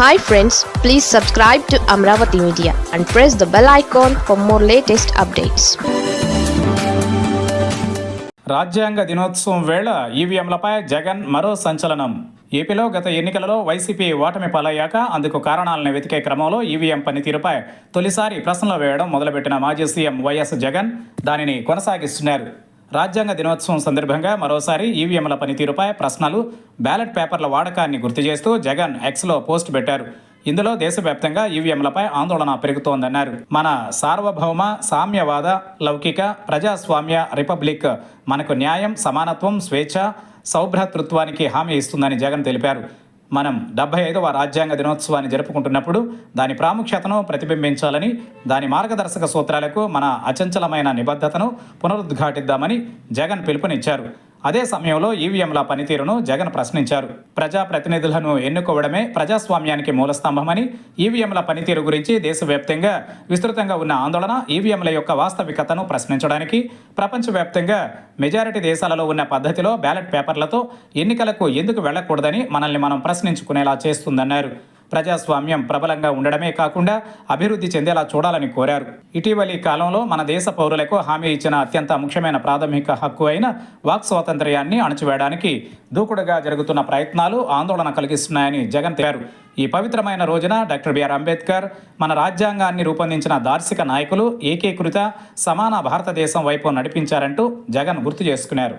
Hi friends please subscribe to Amaravati media and press the bell icon for more latest updates రాజ్యాంగ దినోత్సవం వేళ ఈవీఎంలపై జగన్ మరో సంచలనం. ఏపీలో గత ఎన్నికలలో వైసీపీ ఓటమి పాలయ్యాక అందుకు కారణాలను వెతికే క్రమంలో ఈవీఎం పనితీరుపై తొలిసారి ప్రశ్నలు వేయడం మొదలుపెట్టిన మాజీ సీఎం వైఎస్ జగన్ దానిని కొనసాగిస్తున్నారు. రాజ్యాంగ దినోత్సవం సందర్భంగా మరోసారి ఈవీఎంల పనితీరుపై ప్రశ్నలు బ్యాలెట్ పేపర్ల వాడకాన్ని గుర్తు చేస్తూ జగన్ ఎక్స్లో పోస్ట్ పెట్టారు. ఇందులో దేశవ్యాప్తంగా ఈవీఎంలపై ఆందోళన పెరుగుతోందన్నారు. మన సార్వభౌమ సామ్యవాద లౌకిక ప్రజాస్వామ్య రిపబ్లిక్ మనకు న్యాయం సమానత్వం స్వేచ్ఛ సౌభ్రతృత్వానికి హామీ ఇస్తుందని జగన్ తెలిపారు. మనం డెబ్బై ఐదవ రాజ్యాంగ దినోత్సవాన్ని జరుపుకుంటున్నప్పుడు దాని ప్రాముఖ్యతను ప్రతిబింబించాలని దాని మార్గదర్శక సూత్రాలకు మన అచంచలమైన నిబద్ధతను పునరుద్ఘాటిద్దామని జగన్ పిలుపునిచ్చారు. అదే సమయంలో ఈవీఎంల పనితీరును జగన్ ప్రశ్నించారు. ప్రజాప్రతినిధులను ఎన్నుకోవడమే ప్రజాస్వామ్యానికి మూలస్తంభమని ఈవీఎంల పనితీరు గురించి దేశవ్యాప్తంగా విస్తృతంగా ఉన్న ఆందోళన ఈవీఎంల యొక్క వాస్తవికతను ప్రశ్నించడానికి ప్రపంచవ్యాప్తంగా మెజారిటీ దేశాలలో ఉన్న పద్ధతిలో బ్యాలెట్ పేపర్లతో ఎన్నికలకు ఎందుకు వెళ్ళకూడదని మనల్ని మనం ప్రశ్నించుకునేలా చేస్తుందన్నారు. ప్రజాస్వామ్యం ప్రబలంగా ఉండడమే కాకుండా అభివృద్ధి చెందేలా చూడాలని కోరారు. ఇటీవలి కాలంలో మన దేశ పౌరులకు హామీ ఇచ్చిన అత్యంత ముఖ్యమైన ప్రాథమిక హక్కు అయిన వాక్ స్వాతంత్ర్యాన్ని అణచివేయడానికి దూకుడుగా జరుగుతున్న ప్రయత్నాలు ఆందోళన కలిగిస్తున్నాయని జగన్ తెలిపారు. ఈ పవిత్రమైన రోజున డాక్టర్ బిఆర్ అంబేద్కర్ మన రాజ్యాంగాన్ని రూపొందించిన దార్శిక నాయకులు ఏకీకృత సమాన భారతదేశం వైపు నడిపించారంటూ జగన్ గుర్తు చేసుకున్నారు.